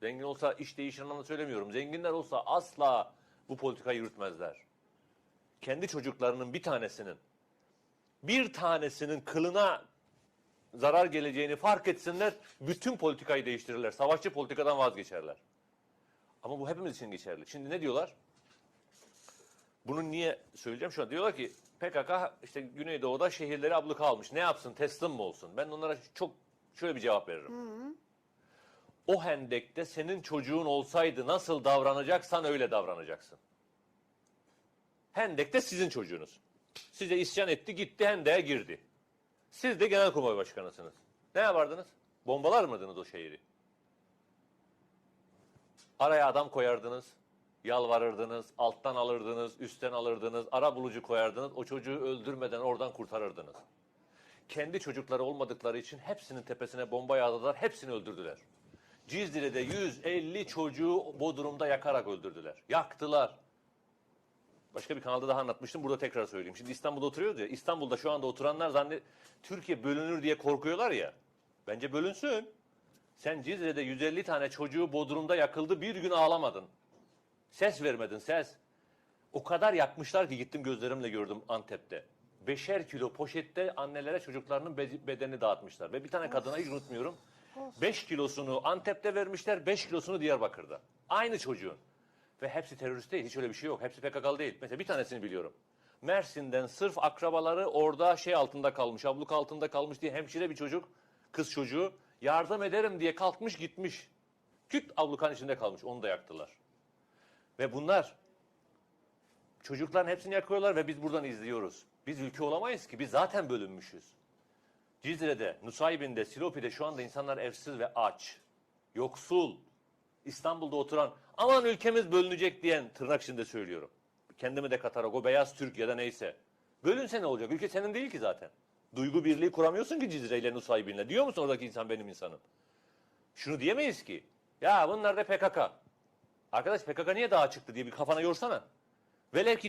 Zengin olsa iş değişir anlamda söylemiyorum. Zenginler olsa asla bu politikayı yürütmezler. Kendi çocuklarının bir tanesinin bir tanesinin kılına zarar geleceğini fark etsinler, bütün politikayı değiştirirler. Savaşçı politikadan vazgeçerler. Ama bu hepimiz için geçerli. Şimdi ne diyorlar? Bunu niye söyleyeceğim? Şu an diyorlar ki PKK işte Güneydoğu'da şehirleri abluka almış. Ne yapsın? Teslim mi olsun? Ben onlara çok şöyle bir cevap veririm. O hendekte senin çocuğun olsaydı nasıl davranacaksan öyle davranacaksın. Hendekte sizin çocuğunuz. Size isyan etti, gitti hendeğe girdi. Siz de genelkurmay başkanısınız. Ne yapardınız? Bombalar mıydınız o şehri? Araya adam koyardınız, yalvarırdınız, alttan alırdınız, üstten alırdınız, ara bulucu koyardınız, o çocuğu öldürmeden oradan kurtarırdınız. Kendi çocukları olmadıkları için hepsinin tepesine bomba yağdılar, hepsini öldürdüler. Cizre'de 150 çocuğu Bodrum'da yakarak öldürdüler. Yaktılar. Başka bir kanalda daha anlatmıştım. Burada tekrar söyleyeyim. Şimdi İstanbul'da oturuyoruz ya. İstanbul'da şu anda oturanlar zannet Türkiye bölünür diye korkuyorlar ya. Bence bölünsün. Sen Cizre'de 150 tane çocuğu Bodrum'da yakıldı. Bir gün ağlamadın. Ses vermedin ses. O kadar yakmışlar ki gittim gözlerimle gördüm Antep'te. Beşer kilo poşette annelere çocuklarının be- bedenini dağıtmışlar. Ve bir tane kadına hiç unutmuyorum. 5 kilosunu Antep'te vermişler, 5 kilosunu Diyarbakır'da. Aynı çocuğun. Ve hepsi terörist değil. Hiç öyle bir şey yok. Hepsi PKK'lı değil. Mesela bir tanesini biliyorum. Mersin'den sırf akrabaları orada şey altında kalmış, abluk altında kalmış diye hemşire bir çocuk, kız çocuğu yardım ederim diye kalkmış gitmiş. Küt ablukan içinde kalmış. Onu da yaktılar. Ve bunlar çocukların hepsini yakıyorlar ve biz buradan izliyoruz. Biz ülke olamayız ki. Biz zaten bölünmüşüz. Cizre'de, Nusaybin'de, Silopi'de şu anda insanlar evsiz ve aç. Yoksul. İstanbul'da oturan aman ülkemiz bölünecek diyen tırnak içinde söylüyorum. Kendimi de katarak o beyaz Türk ya da neyse. Bölünse ne olacak? Ülke senin değil ki zaten. Duygu birliği kuramıyorsun ki Cizre ile Nusaybin'le. Diyor musun oradaki insan benim insanım? Şunu diyemeyiz ki. Ya bunlar da PKK. Arkadaş PKK niye daha çıktı diye bir kafana yorsana. Velev ki